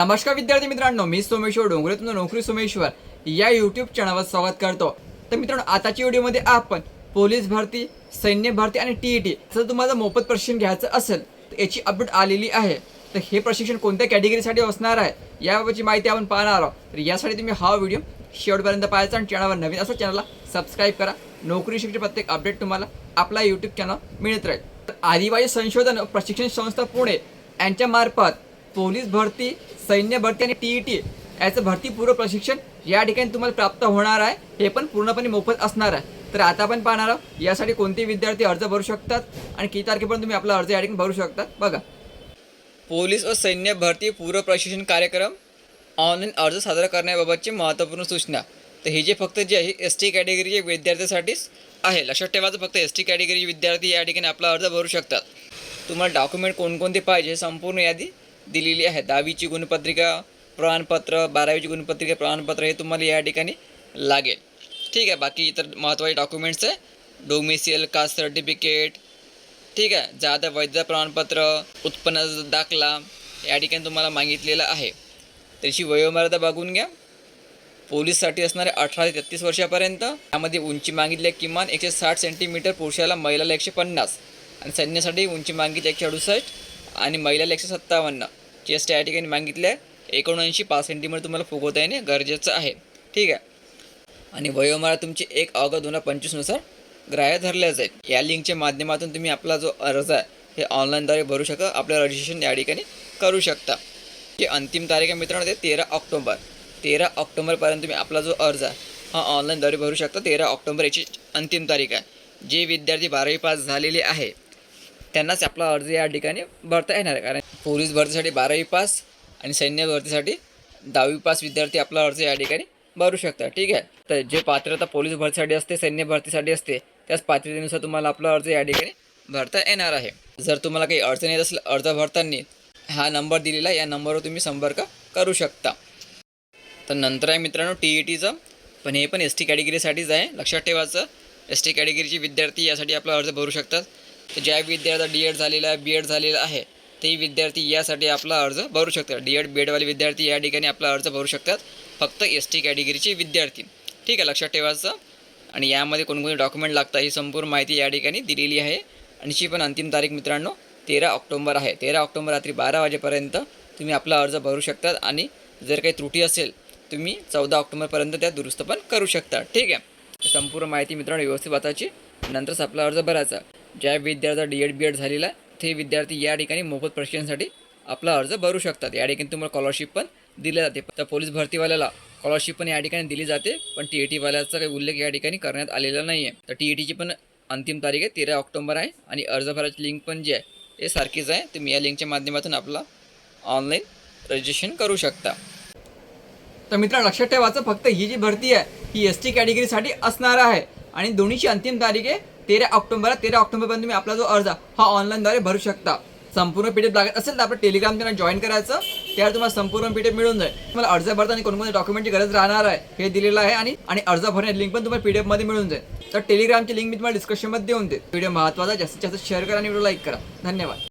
नमस्कार विद्यार्थी मित्रांनो मी सोमेश्वर डोंगरे तुमचं नोकरी सोमेश्वर. या यूट्यूब चॅनलवर स्वागत करतो. तर मित्रांनो आताच्या व्हिडिओमध्ये आपण पोलीस भरती सैन्य भरती आणि टी ई टी जर तुम्हाला मोफत प्रशिक्षण घ्यायचं असेल तर याची अपडेट आलेली आहे. तर हे प्रशिक्षण कोणत्या कॅटेगरीसाठी असणार आहे याबाबतची माहिती आपण पाहणार आहोत. तर यासाठी तुम्ही हा व्हिडिओ शेवटपर्यंत पाहायचा आणि चॅनलवर नवीन असं चॅनलला सबस्क्राईब करा. नोकरी शिक्षण प्रत्येक अपडेट तुम्हाला आपला यूट्यूब चॅनल मिळत राहील. तर आदिवासी संशोधन प्रशिक्षण संस्था पुणे यांच्यामार्फत पोलीस भरती सैन्य भरती आणि टी ई टी याचं भरतीपूर्व प्रशिक्षण या ठिकाणी तुम्हाला प्राप्त होणार आहे. हे पण पूर्णपणे मोफत असणार आहे. तर आता आपण पाहणार आहोत यासाठी कोणते विद्यार्थी अर्ज भरू शकतात आणि किती तारखेपर्यंत तुम्ही आपला अर्ज या ठिकाणी भरू शकतात बघा. पोलीस व सैन्य भरती पूर्व प्रशिक्षण कार्यक्रम ऑनलाईन अर्ज सादर करण्याबाबतची महत्त्वपूर्ण सूचना. तर हे जे फक्त जे आहे एस टी कॅटेगरीचे विद्यार्थ्यासाठीच आहे. लक्षात ठेवायचं फक्त एस टी कॅटेगरीचे विद्यार्थी या ठिकाणी आपला अर्ज भरू शकतात. तुम्हाला डॉक्युमेंट कोणकोणते पाहिजे संपूर्ण यादी दिलेली आहे. दहावीची गुणपत्रिका प्रमाणपत्र बारावीची गुणपत्रिका प्रमाणपत्र हे तुम्हाला या ठिकाणी लागेल. ठीक आहे. बाकी इतर महत्त्वाचे डॉक्युमेंट्स आहे. डोमिसियल कास्ट सर्टिफिकेट ठीक आहे. जादा वैध प्रमाणपत्र उत्पन्नाचा दाखला या ठिकाणी तुम्हाला मागितलेलं आहे. त्याची वयोमर्यादा बघून घ्या. पोलीससाठी असणारे अठरा ते तेहतीस वर्षापर्यंत यामध्ये उंची मागितली आहे किमान एकशे साठ सेंटीमीटर पुरुषाला महिलाला एकशे पन्नास. आणि सैन्यासाठी उंची मागितली एकशे अडुसष्ट. आणि महिलाला एकशे सत्तावन्न. चेस्ट या ठिकाणी मागितले आहे एकोणऐंशी पाच सेंटीमीटर तुम्हाला फुगवता येणे गरजेचं आहे. ठीक आहे? आणि वयोमाळा तुमची एक ऑगस्ट दोन हजार पंचवीसनुसार ग्राह्य धरल्या जाईल या लिंकच्या माध्यमातून तुम्ही आपला जो अर्ज आहे हे ऑनलाईनद्वारे भरू शकता आपलं रजिस्ट्रेशन या ठिकाणी करू शकता. की अंतिम तारीख आहे मित्रांनो ते तेरा ऑक्टोंबर. तेरा ऑक्टोंबरपर्यंत तुम्ही आपला जो अर्ज आहे हा ऑनलाईनद्वारे भरू शकता. तेरा ऑक्टोंबर याची अंतिम तारीख आहे. जे विद्यार्थी बारावी पास झालेले आहे त्यांनाच आपला अर्ज या ठिकाणी भरता येणार आहे. कारण पोलीस भरतीसाठी बारावी पास आणि सैन्य भरतीसाठी दहावी पास विद्यार्थी आपला अर्ज या ठिकाणी भरू शकतात. ठीक आहे? तर जे पात्रता पोलीस भरतीसाठी असते सैन्य भरतीसाठी असते त्याच पात्रतेनुसार तुम्हाला आपला अर्ज या ठिकाणी भरता येणार आहे. जर तुम्हाला काही अडचण येत असेल अर्ज भरताना हा नंबर दिलेला या नंबरवर तुम्ही संपर्क करू शकता. तर नंतर आहे मित्रांनो टी ई टीचं पण हे पण एस टी कॅटेगरीसाठीच आहे. लक्षात ठेवायचं एस टी कॅटेगरीचे विद्यार्थी यासाठी आपला अर्ज भरू शकतात. ज्या विद्यार्थ्याचा डी एड झालेला आहे बी एड झालेला आहे ते विद्यार्थी यासाठी आपला अर्ज भरू शकतात. डी एड बी एडवाले विद्यार्थी या ठिकाणी आपला अर्ज भरू शकतात. फक्त एस टी कॅटेगरीचे विद्यार्थी. ठीक आहे लक्षात ठेवायचं आणि यामध्ये कोणकोणते डॉक्युमेंट लागतात ही संपूर्ण माहिती या ठिकाणी दिलेली आहे. आणि ची पण अंतिम तारीख मित्रांनो तेरा ऑक्टोंबर आहे. तेरा ऑक्टोंबर रात्री बारा वाजेपर्यंत तुम्ही आपला अर्ज भरू शकतात. आणि जर काही त्रुटी असेल तुम्ही चौदा ऑक्टोबरपर्यंत त्या दुरुस्त पण करू शकता. ठीक आहे. संपूर्ण माहिती मित्रांनो व्यवस्थित वाचायची. नंतरच आपला अर्ज भरायचा. ज्या विद्यार्थ्याचा डी एड बी एड झालेला आहे ते विद्यार्थी या ठिकाणी मोफत प्रशिक्षणासाठी आपला अर्ज भरू शकतात. या ठिकाणी तुम्हाला स्कॉलरशिप पण दिली जाते. तर पोलीस भरतीवाल्याला स्कॉलरशिप पण या ठिकाणी दिली जाते पण टी ई टीवाल्याचा काही उल्लेख या ठिकाणी करण्यात आलेला नाही आहे तर टी ई टीची पण अंतिम तारीख आहे तेरा ऑक्टोबर आहे आणि अर्ज भरायची लिंक पण जी आहे हे सारखीच आहे. तुम्ही या लिंकच्या माध्यमातून आपला ऑनलाईन रजिस्ट्रेशन करू शकता. तर मित्रांनो लक्षात ठेवायचं फक्त ही जी भरती आहे ही एस टी कॅटेगरीसाठी असणार आहे. आणि दोन्हीची अंतिम तारीख आहे तेरा ऑक्टोबर तेरा ऑक्टोबरपर्यंत तुम्ही आपला जो अर्ज हा ऑनलाईनद्वारे भरू शकता. संपूर्ण पीडीएफ लागत असेल तर आपलं टेलिग्राम त्यांना जॉईन करायचं. त्यावर तुम्हाला संपूर्ण पीडीएफ मिळून जाईल. तुम्हाला अर्ज भरताना कोणकोणत्या डॉक्युमेंटची गरज राहणार आहे हे दिलेलं आहे आणि आणि अर्ज भरण्याची लिंक पण तुम्हाला पी डी एफमध्ये मिळून जाईल. तर टेलिग्रामची लिंक मी तुम्हाला डिस्क्रिप्शनमध्ये देऊन देईल. व्हिडिओ महत्त्वाचा जास्तीत जास्त शेअर करा आणि व्हिडिओ लाईक करा. धन्यवाद.